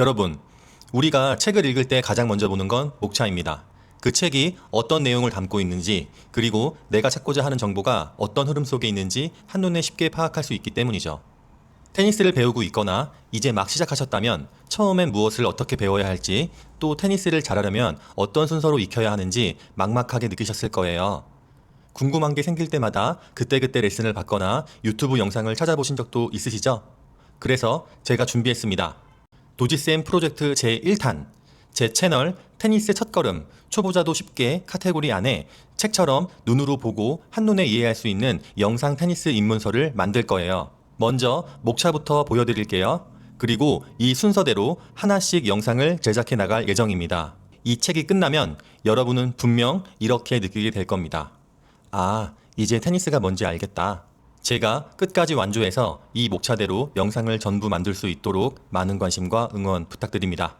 여러분, 우리가 책을 읽을 때 가장 먼저 보는 건 목차입니다. 그 책이 어떤 내용을 담고 있는지, 그리고 내가 찾고자 하는 정보가 어떤 흐름 속에 있는지 한눈에 쉽게 파악할 수 있기 때문이죠. 테니스를 배우고 있거나 이제 막 시작하셨다면 처음엔 무엇을 어떻게 배워야 할지, 또 테니스를 잘하려면 어떤 순서로 익혀야 하는지 막막하게 느끼셨을 거예요. 궁금한 게 생길 때마다 그때그때 레슨을 받거나 유튜브 영상을 찾아보신 적도 있으시죠? 그래서 제가 준비했습니다. 도지쌤 프로젝트 제1탄 제 채널 테니스 첫걸음 초보자도 쉽게 카테고리 안에 책처럼 눈으로 보고 한눈에 이해할 수 있는 영상 테니스 입문서를 만들 거예요. 먼저 목차부터 보여드릴게요. 그리고 이 순서대로 하나씩 영상을 제작해 나갈 예정입니다. 이 책이 끝나면 여러분은 분명 이렇게 느끼게 될 겁니다. 아, 이제 테니스가 뭔지 알겠다. 제가 끝까지 완주해서 이 목차대로 영상을 전부 만들 수 있도록 많은 관심과 응원 부탁드립니다.